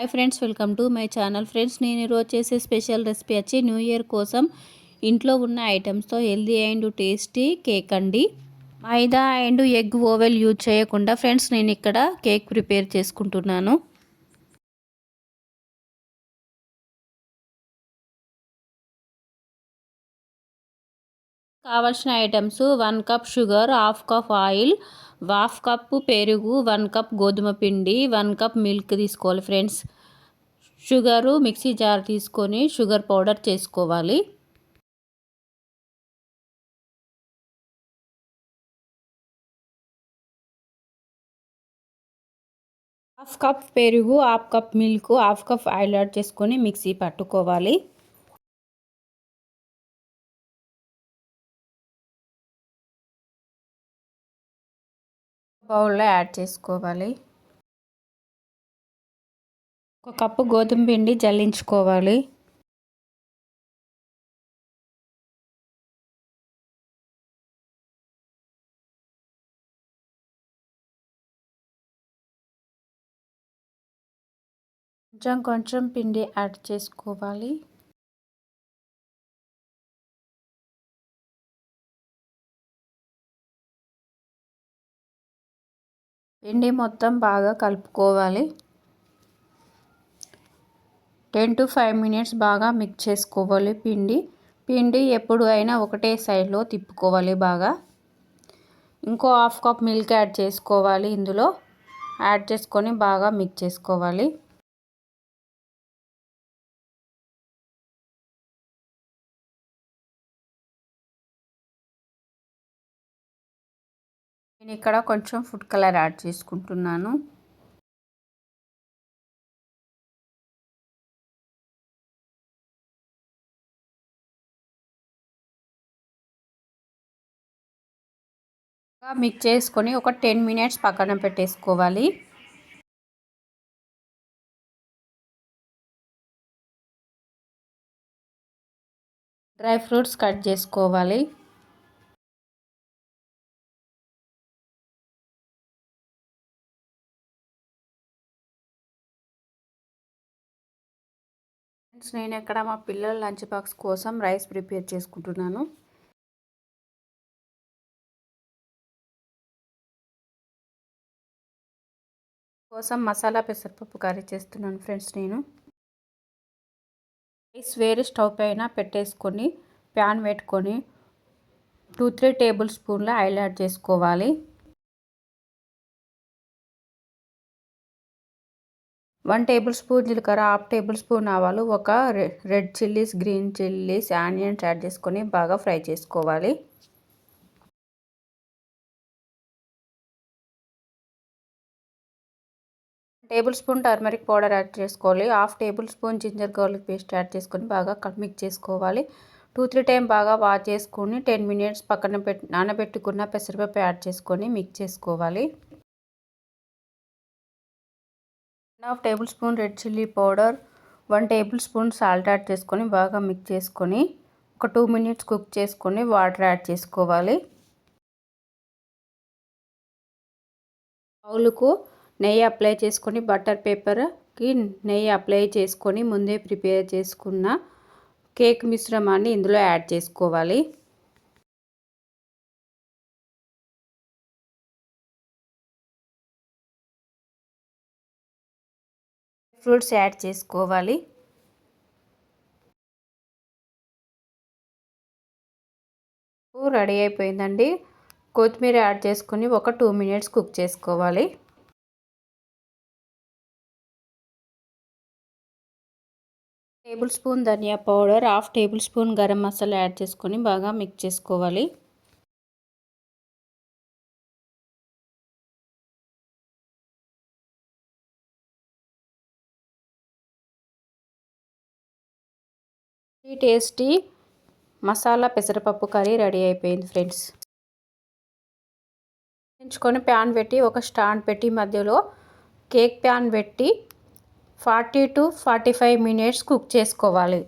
Hi friends welcome to my channel. Friends నేను ఈరోజు చేసే స్పెషల్ రెసిపీ వచ్చి న్యూ ఇయర్ కోసం ఇంట్లో ఉన్న ఐటమ్స్తో హెల్దీ అండ్ టేస్టీ కేక్ అండి. మైదా అండ్ ఎగ్ ఓవెల్ యూజ్ చేయకుండా ఫ్రెండ్స్ నేను ఇక్కడ కేక్ ప్రిపేర్ చేసుకుంటున్నాను. కావాల్సిన items one cup sugar half cup oil half cup పెరుగు వన్ కప్ గోధుమ పిండి వన్ కప్ మిల్క్ తీసుకోవాలి ఫ్రెండ్స్. షుగరు మిక్సీ జార్ తీసుకొని షుగర్ పౌడర్ చేసుకోవాలి. హాఫ్ కప్ పెరుగు half cup milk half cup oil add చేసుకొని మిక్సీ పట్టుకోవాలి. బౌల్లో యాడ్ చేసుకోవాలి. ఒక కప్పు గోధుమ పిండి జల్లించుకోవాలి. కొంచెం కొంచెం పిండి యాడ్ చేసుకోవాలి. పిండి మొత్తం బాగా కలుపుకోవాలి. టెన్ టు ఫైవ్ మినిట్స్ బాగా మిక్స్ చేసుకోవాలి పిండి. పిండి ఎప్పుడు అయినా ఒకటే సైడ్లో తిప్పుకోవాలి బాగా. ఇంకో హాఫ్ కప్ మిల్క్ యాడ్ చేసుకోవాలి ఇందులో. యాడ్ చేసుకొని బాగా మిక్స్ చేసుకోవాలి. నేను ఇక్కడ కొంచెం ఫుడ్ కలర్ యాడ్ చేసుకుంటున్నాను. మిక్స్ చేసుకొని ఒక టెన్ మినిట్స్ పక్కన పెట్టేసుకోవాలి. డ్రై ఫ్రూట్స్ కట్ చేసుకోవాలి. ఫ్రెండ్స్ నేను ఇక్కడ మా పిల్లల లంచ్ బాక్స్ కోసం రైస్ ప్రిపేర్ చేసుకుంటున్నాను. కోసం మసాలా పెసరపప్పు కర్రీ చేస్తున్నాను ఫ్రెండ్స్ నేను. రైస్ వేరే స్టవ్ పైన పెట్టేసుకొని ప్యాన్ పెట్టుకొని టూ త్రీ టేబుల్ స్పూన్ల ఆయిల్ యాడ్ చేసుకోవాలి. వన్ టేబుల్ స్పూన్ జీలకర్ర హాఫ్ టేబుల్ స్పూన్ ఆవాలు ఒక red chillies green chillies onions add చేసుకొని బాగా ఫ్రై చేసుకోవాలి. Tablespoon turmeric powder add చేసుకోవాలి. Half tablespoon ginger garlic paste add చేసుకొని బాగా మిక్స్ చేసుకోవాలి. టూ త్రీ టైం బాగా వాష్ చేసుకొని టెన్ మినిట్స్ పక్కన పెట్టి నానబెట్టుకున్న పెసరపప్పు యాడ్ చేసుకొని మిక్స్ చేసుకోవాలి. Half tablespoon red chilli powder one tablespoon salt add చేసుకొని బాగా మిక్స్ చేసుకొని ఒక టూ మినిట్స్ కుక్ చేసుకొని వాటర్ యాడ్ చేసుకోవాలి. బౌలుకు నెయ్యి అప్లై చేసుకొని బటర్ పేపర్కి నెయ్యి అప్లై చేసుకొని ముందే ప్రిపేర్ చేసుకున్న కేక్ మిశ్రమాన్ని ఇందులో యాడ్ చేసుకోవాలి. ఫ్రూట్స్ యాడ్ చేసుకోవాలి. రెడీ అయిపోయిందండి. కొత్తిమీర యాడ్ చేసుకుని ఒక టూ మినిట్స్ కుక్ చేసుకోవాలి. టేబుల్ స్పూన్ ధనియా powder half tablespoon garam masala add చేసుకొని బాగా మిక్స్ చేసుకోవాలి. ఈ టేస్టీ మసాలా పెసరపప్పు కర్రీ రెడీ అయిపోయింది ఫ్రెండ్స్. ఎంచుకొని ప్యాన్ పెట్టి ఒక స్టాండ్ పెట్టి మధ్యలో కేక్ ప్యాన్ పెట్టి forty to forty five minutes cook చేసుకోవాలి.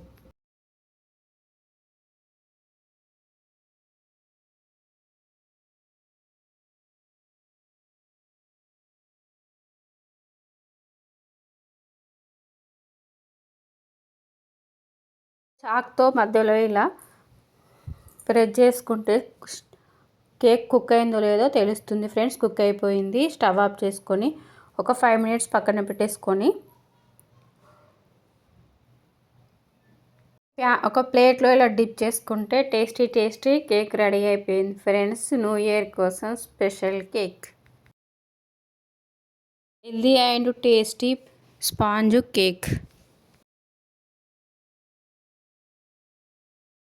చాక్తో మధ్యలో ఇలా ప్రెస్ చేసుకుంటే కేక్ కుక్ అయిందో లేదో తెలుస్తుంది. ఫ్రెండ్స్ కుక్ అయిపోయింది. స్టవ్ ఆఫ్ చేసుకొని ఒక ఫైవ్ మినిట్స్ పక్కన పెట్టేసుకొని ఒక ప్లేట్లో ఇలా డిప్ చేసుకుంటే టేస్టీ టేస్టీ కేక్ రెడీ అయిపోయింది. ఫ్రెండ్స్ న్యూ ఇయర్ కోసం special cake. Healthy and tasty sponge cake.